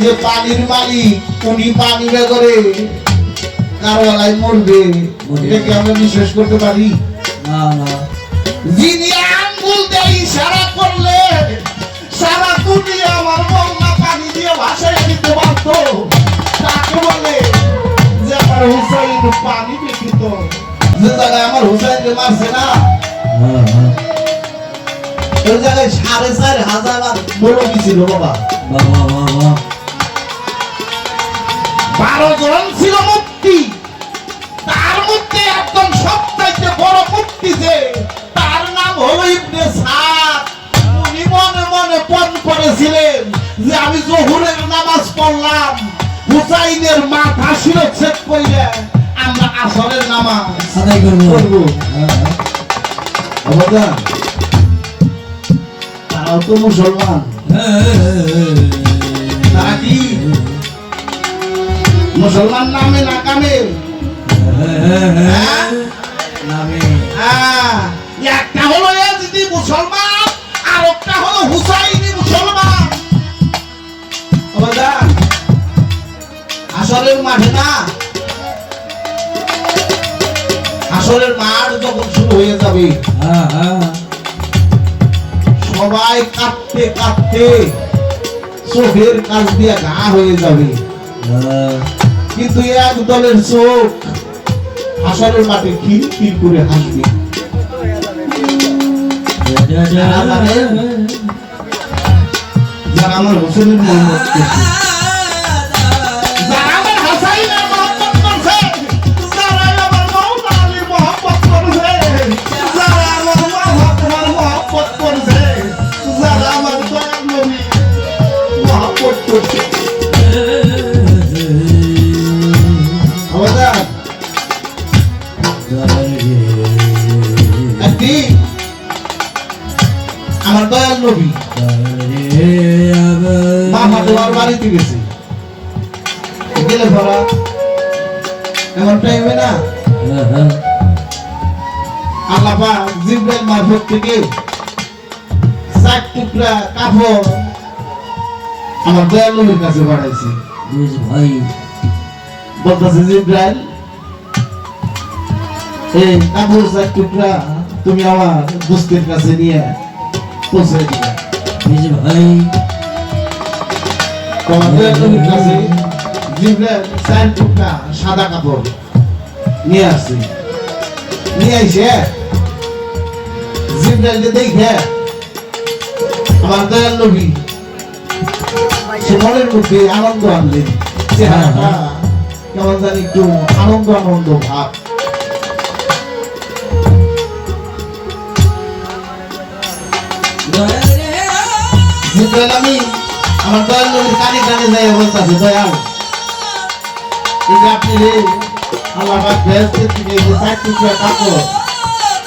যে পানির মালিক উনি পানি করে কারওয়ালায় মরবে। এটা কি আমরা বিশ্বাস করতে পারি? না না। যিনি আঙ্গুল দিয়ে ইশারা করলে সারা দুনিয়া আমার মঙ্গা পানি দিয়ে ভাসায় দিতে পারত তাকে বলে যে আমার হুসাইন পানি ব্যতীত যে জায়গায় আমার হুসাইনকে মারছে না? ওই জায়গায় সাড়ে চার হাজার বড় ছিল বাবা। বাহ বাহ বারো জন ছিল মুক্তি। তার মধ্যে একজন সবচাইতে বড় মুক্তি যে তার নাম হলো ইবনে সাদ। উনি মনে মনে পণ করেছিলেন যে আমি জহুরের নামাজ পড়লাম হুসাইনের মাথা শিরচ্ছেদ করলে আমরা আসরের নামাজ আদায় করব। করব। হ্যাঁ হ্যাঁ। অবদান তারাও তো মুসলমান। তারা কি? মুসলমান নামে না কামে হ্যাঁ? হ্যাঁ, একটা হলো এজিদি মুসলমান আর একটা হলো হুসাইনি মুসলমান। বাবা আসরের মাঠে না? আসরের মাঠ যখন শুরু হয়ে যাবে হ্যাঁ সবাই কাঁদতে কাঁদতে চোখের কাজ দিয়ে ঘা হয়ে যাবে। কিন্তু এক দলের চোখ আসরের মাঠে খিল খিল করে হাসবে। আমার হোসেনের মোহাম্মদ থেকে চার টুকরা কাপড় আমার দয়াল নবীর কাছে বাড়াইছে ভাই। বলতেছে জিব্রাইল এই কাপড় চার টুকরা তুমি আমার দোস্তের কাছে নিয়ে পৌঁছে দিবে। ভাই। তোমার দয়াল নবীর কাছে জিব্রাইল চার টুকরা সাদা কাপড় নিয়ে আসছে। নিয়ে আইসে? জিব্রাইলকে দেখে আমার দয়াল সে মনের আনন্দ চেহারাটা কেমন জানি আনন্দ আনন্দ ভাব। আমি? আমার আপনি রে পাক থেকে কাপড়।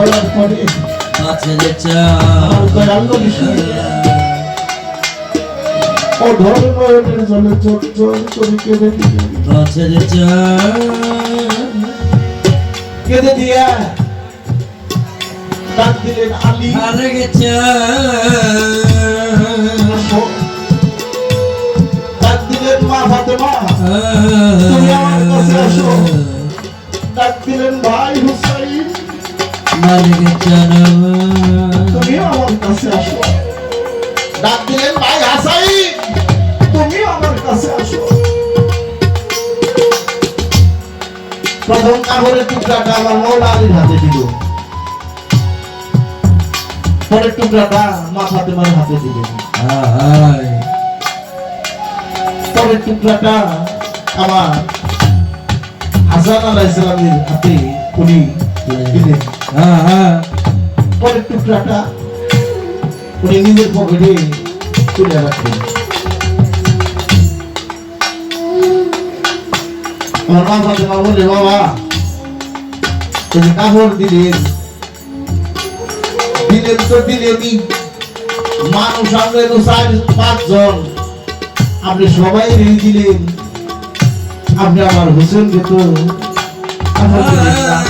বলার পরে আমার ও ধরে নয়নের জলে চোখ চোখ করে কেঁদে দিলেন কেঁদে দিয়া। ডাক দিলেন আলী। আসো। ডাক দিলেন মা ফাতেমা। ডাক দিলেন ভাই হুসাইন। তুমি আমার কাছে আসো। ডাক দিলেন ভাই হাসাইন তুমি আমার কাছে আসো। প্রথম কাপড়ের টুকরাটা আমার মৌলা আলীর হাতে দিল। পরের টুকরাটা মা ফাতেমার হাতে দিলেন। পরের টুকরাটা আমার হাসান আলাইসালামের হাতে উনি নিজের তো আপনি সবাই রে দিলেন। আপনি আমার হোসেন যেত আমার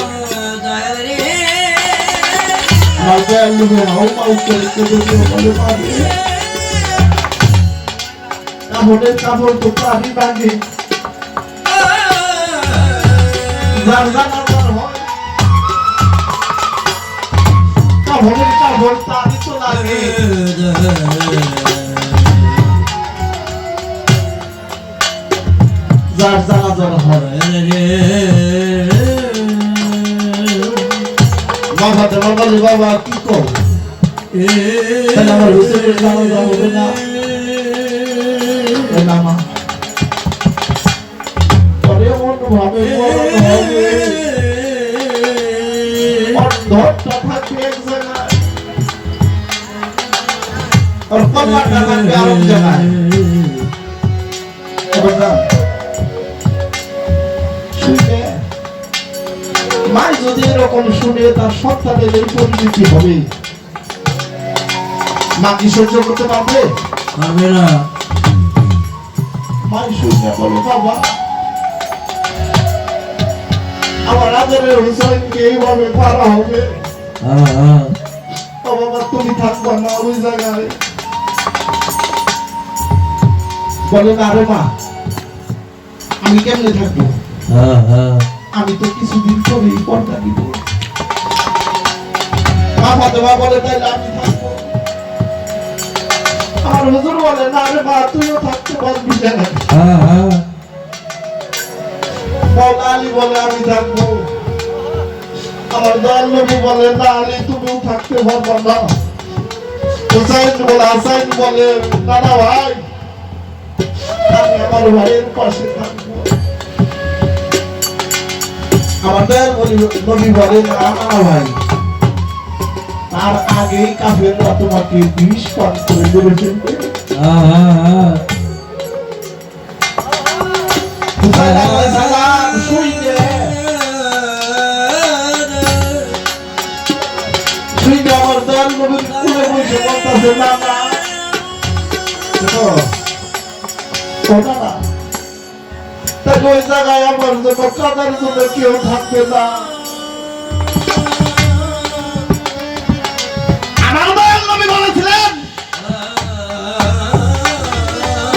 কাপড়ের কাপড় তো পারি লাগে যার জানা হয় কাপড়ের কাপড় তারই তো লাগে যার জানা হয় মা ফাতেমা বলে বাবা কি কর? তাহলে আমার হুসেনের জানা হবে না এ না, মা। পরে এমন ভাবে মরণ হবে ওর থাকবে এক জায়গায় ওর কল্লাটা থাকবে আরেক জায়গায় মাই যদি এরকম শুনে তার সন্তানের এই পরিণতি হবে। মা কি সহ্য করতে পারবে? পারবে না। মাই শুনে বলে বাবা আমার আদরের হুসাইনকে এইভাবে পারা হবে। হ্যাঁ হ্যাঁ। বাবা তুমি থাকবা না ওই জায়গায়। বলে না রে মা আমি কেমনে থাকব? হ্যাঁ হ্যাঁ। আমি তো কিছুদিন পরেই পর্দা দিব মা ফাতেমা বলে তাইলে আমি থাকব আমার হুজুর বলে না রে মা তুইও থাকতে পারবি না হ্যাঁ হ্যাঁ। মৌলা আলী বলে আমি থাকব। আমার দয়াল নবী বলে না আলী তুমিও থাকতে পারবা না। হুসাইন বলে হাসাইন বলে ভাই আমি আমার ভাইয়ের পাশে থাকব। বলি- নবী বলে না না। ভাই তার আগেই কাফেররা তোমাকে বিষ পান করে দেবে ফেলবে হ্যাঁ হ্যাঁ ওই জায়গায় আমার জন্য কাদার জন্য কেউ থাকবে না।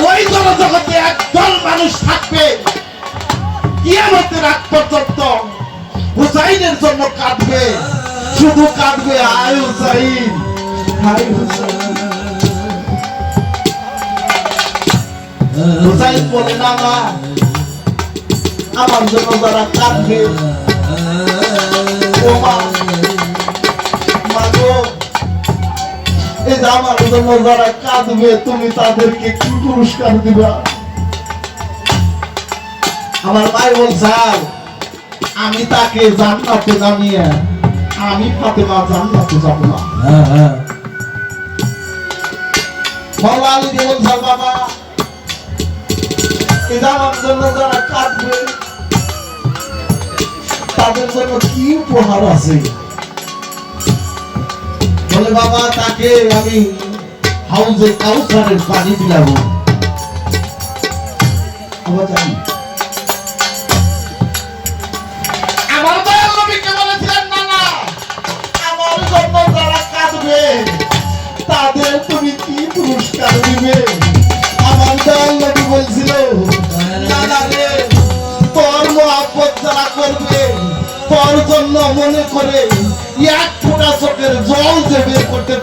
ওই জনজগতে একদল মানুষ থাকবে কিয়ামতের আগ পর্যন্ত হুসাইনের জন্য কাঁদবে, শুধু কাঁদবে আয় হুসাইন। হায় হুসাইন। হুসাইন বলে না আমার জন্য যারা কাঁদবে। এই যে আমার জন্য যারা কাঁদবে, তুমি তাদেরকে কি পুরস্কার দিবা? আমার ভাই বলছাল আমি তাকে জান্নাতে জানিয়ে, আমি ফাতেমা জান্নাতে যাব না। মাওলা আলী বলছাল বাবা, এই আমার জন্য যারা কাঁদবে তাদের জন্য কি উপহার আছে? বলে, বাবা, তাকে আমি হাউজে কাউসারের পানি দিলাম। আবার জানি।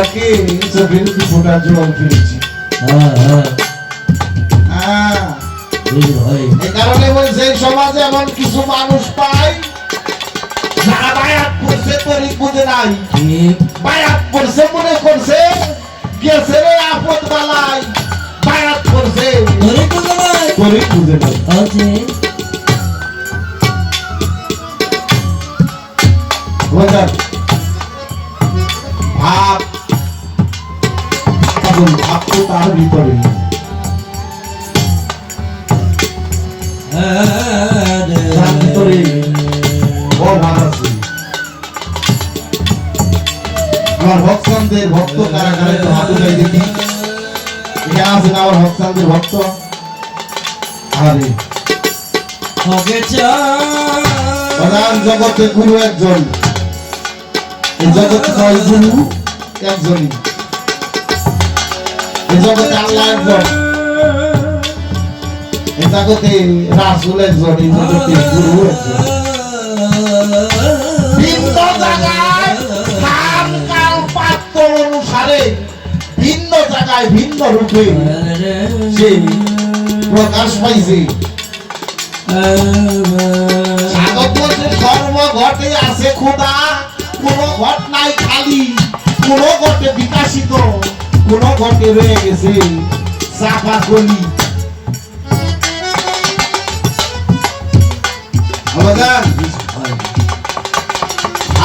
দুই ফোটা জল কিনেছি হ্যাঁ এই কারণে বলছে সমাজে এমন কিছু মানুষ পাই যারা বায়াত করছে তরিক বুঝে নাই। বায়াত করছে মনে করছে গেছে রে আপদ বালাই। বায়াত করছে। ধরে তো ভাই তরিক বুঝে নাই। ভাব পাগল ভাব তার ভিতরে। তার ভিতরে ও আছে। আমার ভক্তদের ভক্ত কারা কারা একটু হাত উঠাই দেখি এখানে আছেন আমার ভক্তদের ভক্ত। আরে। প্রধান জগতে গুরু একজন। এই জগতে গুরু একজনই। এই জগতে আল্লাহ একজন। এই জগতে রাসুল একজন, এই জগতে গুরু একজন। ভিন্ন জায়গায় স্থান কাল পাত্র অনুসারে ভিন্ন জায়গায় ভিন্ন রূপে সে প্রকাশ পাইছে। ধর্ম ঘটে আছে খোদা, কোন ঘট নাই খালি, কোন ঘটে বিকাশিত। কোন ঘটে রয়ে গেছে চাপা কলি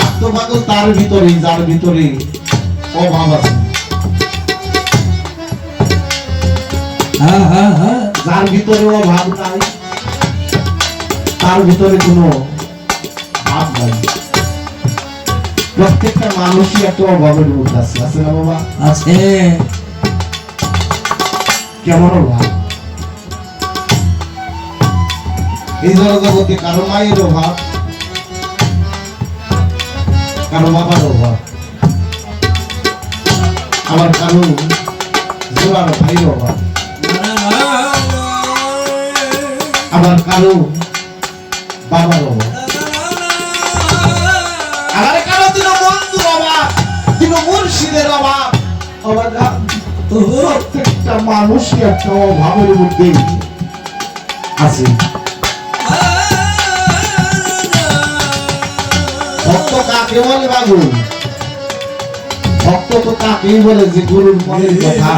আত্মপাগল তার ভিতরে যার ভিতরে অভাব আছে যার ভিতরে অভাব নাই তার ভিতরে কোনো প্রত্যেকটা মানুষই একটা অভাবের মধ্যে আছে আছে না বাবা? আছে। কেমন অভাব? এই জগতে কারও মায়ের অভাব কারও বাবার অভাব আবার কারও জোড়ার ভাইয়ের অভাব আবার কারও বাবার অভাব। দিন মুর্শিদের অভাব। প্রত্যেকটা মানুষই একটা অভাবের মধ্যে। আছে। ভক্ত কাকে বলে বাবু? ভক্ত তো তাকেই বলে যে গুরুর মনের কথা।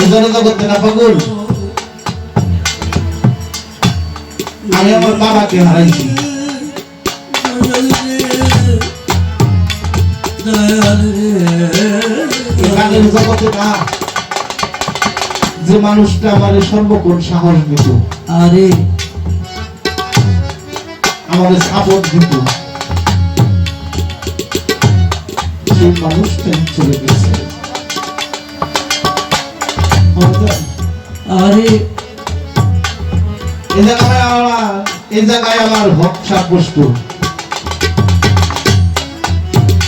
এই জন্য তো করতে না পাগল? আমি আমার বাবাকে হারাইছি এখানের জগতে না যে মানুষটা আমার সর্বক্ষণ সাহস দিত আরে। আমাদের সাপোর্ট দিত সেই মানুষটাই চলে গেছে। আরে। এই জায়গায় এই জায়গায় আমার ভরসা বস্তু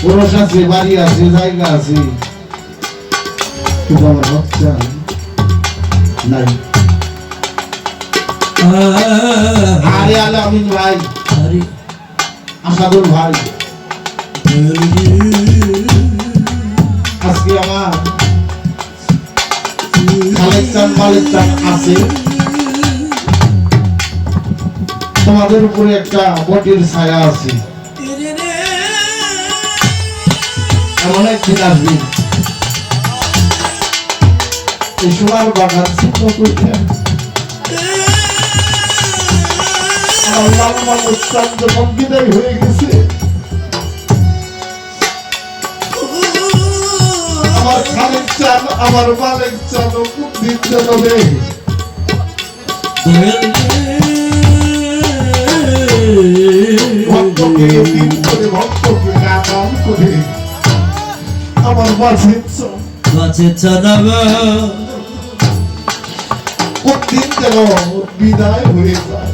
পুরুষ আছে বাড়ি আছে জায়গা আছে। কিন্তু আমার ভরসা নাই। আরে আমিন ভাই আসাদুল ভাই। আজকে আমার খালেক চান মালিক চান আছে। তোমাদের উপরে একটা বটির ছায়া আছে। এমন একদিন আসবে। সোনার বাগান আমার খালেক চান আমার মালিক চান নেই ভক্তকে দিন করে ভক্তকে গান করে আমার বাসির বাঁচে চাঁদাব কোনদিন যেন বিদায় হয়ে যায়।